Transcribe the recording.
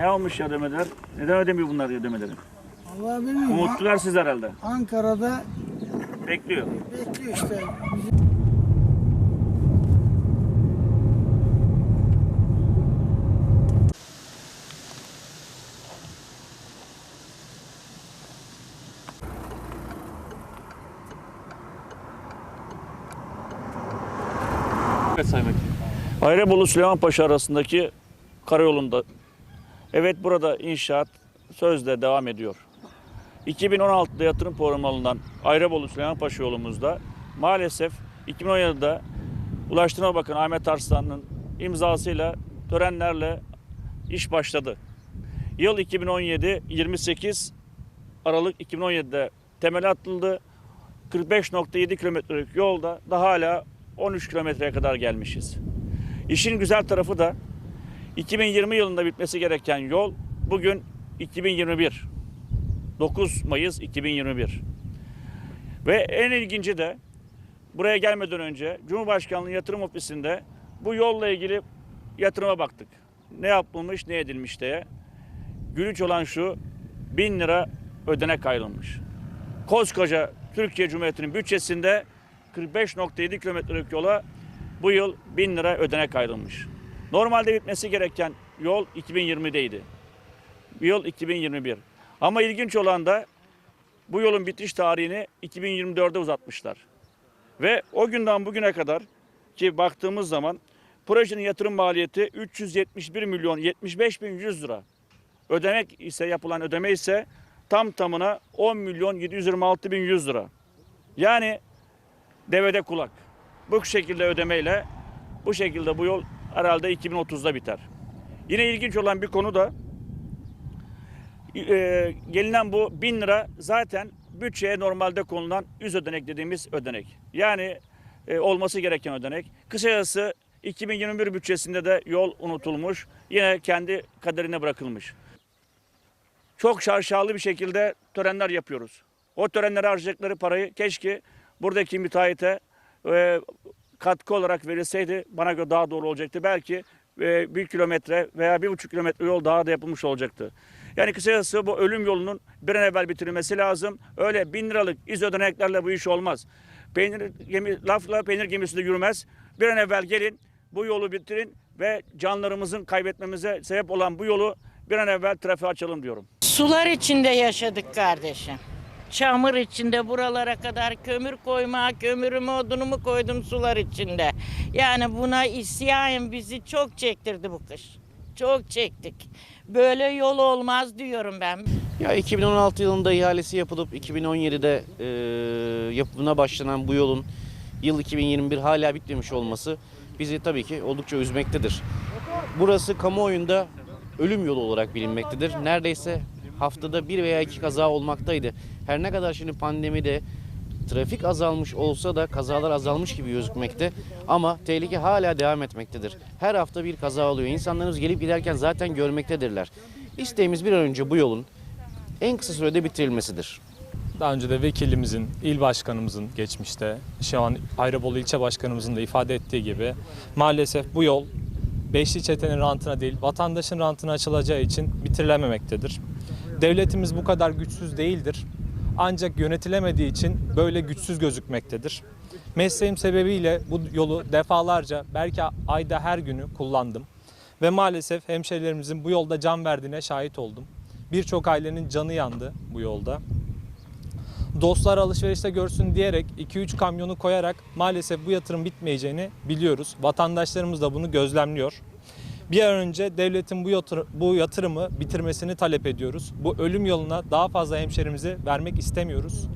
Ne olmuş ya ödemeler? Neden ödemiyor bunlar ya ödemeleri? Allah bilmiyorum. Umutlular siz herhalde. Ankara'da Bekliyor. bekliyor işte. Evet Sayın Vekilim. Süleymanpaşa arasındaki karayolunda evet burada inşaat sözde devam ediyor. 2016'da yatırım programı alınan Ayrabolu Süleymanpaşa yolumuzda maalesef 2017'de Ulaştırma Bakanı Ahmet Arslan'ın imzasıyla törenlerle iş başladı. Yıl 2017 28 Aralık 2017'de temel atıldı. 45.7 kilometrelik yolda daha hala 13 kilometreye kadar gelmişiz. İşin güzel tarafı da 2020 yılında bitmesi gereken yol bugün 2021. 9 Mayıs 2021. Ve en ilginci de buraya gelmeden önce Cumhurbaşkanlığı Yatırım Ofisi'nde bu yolla ilgili yatırıma baktık. Ne yapılmış, ne edilmiş diye. Gülünç olan şu 1000 lira ödenek ayrılmış. Koskoca Türkiye Cumhuriyeti'nin bütçesinde 45.7 kilometrelik yola bu yıl 1000 lira ödenek ayrılmış. Normalde bitmesi gereken yol 2020'deydi. Bu yıl 2021. Ama ilginç olan da bu yolun bitiş tarihini 2024'e uzatmışlar. Ve o günden bugüne kadar ki baktığımız zaman projenin yatırım maliyeti 371 milyon 75 bin 100 lira. Ödemek ise yapılan ödeme ise tam tamına 10 milyon 726 bin 100 lira. Yani devede kulak. Bu şekilde ödemeyle bu şekilde bu yol herhalde 2030'da biter. Yine ilginç olan bir konu da e, gelinen bu 1000 lira zaten bütçeye normalde konulan yüz ödenek dediğimiz ödenek. Yani e, olması gereken ödenek. Kısacası 2021 bütçesinde de yol unutulmuş. Yine kendi kaderine bırakılmış. Çok şarşalı bir şekilde törenler yapıyoruz. O törenlere harcayacakları parayı keşke buradaki müteahhite e, katkı olarak verilseydi bana göre daha doğru olacaktı. Belki e, bir kilometre veya bir buçuk kilometre yol daha da yapılmış olacaktı. Yani kısacası bu ölüm yolunun bir an evvel bitirilmesi lazım. Öyle bin liralık iz ödeneklerle bu iş olmaz. Peynir gemi, lafla peynir gemisi de yürümez. Bir an evvel gelin bu yolu bitirin ve canlarımızın kaybetmemize sebep olan bu yolu bir an evvel trafiğe açalım diyorum. Sular içinde yaşadık kardeşim. Çamur içinde buralara kadar kömür koyma, kömürümü odunumu koydum sular içinde. Yani buna isyan bizi çok çektirdi bu kış. Çok çektik. Böyle yol olmaz diyorum ben. Ya 2016 yılında ihalesi yapılıp 2017'de e, yapımına başlanan bu yolun yıl 2021 hala bitmemiş olması bizi tabii ki oldukça üzmektedir. Burası kamuoyunda ölüm yolu olarak bilinmektedir. Neredeyse haftada bir veya iki kaza olmaktaydı. Her ne kadar şimdi pandemide trafik azalmış olsa da kazalar azalmış gibi gözükmekte ama tehlike hala devam etmektedir. Her hafta bir kaza oluyor. İnsanlarımız gelip giderken zaten görmektedirler. İsteğimiz bir an önce bu yolun en kısa sürede bitirilmesidir. Daha önce de vekilimizin, il başkanımızın geçmişte, şu an Ayrabolu ilçe başkanımızın da ifade ettiği gibi maalesef bu yol beşli çetenin rantına değil, vatandaşın rantına açılacağı için bitirilememektedir. Devletimiz bu kadar güçsüz değildir. Ancak yönetilemediği için böyle güçsüz gözükmektedir. Mesleğim sebebiyle bu yolu defalarca belki ayda her günü kullandım. Ve maalesef hemşehrilerimizin bu yolda can verdiğine şahit oldum. Birçok ailenin canı yandı bu yolda dostlar alışverişte görsün diyerek 2-3 kamyonu koyarak maalesef bu yatırım bitmeyeceğini biliyoruz. Vatandaşlarımız da bunu gözlemliyor. Bir an önce devletin bu, yatır- bu yatırımı bitirmesini talep ediyoruz. Bu ölüm yoluna daha fazla hemşerimizi vermek istemiyoruz.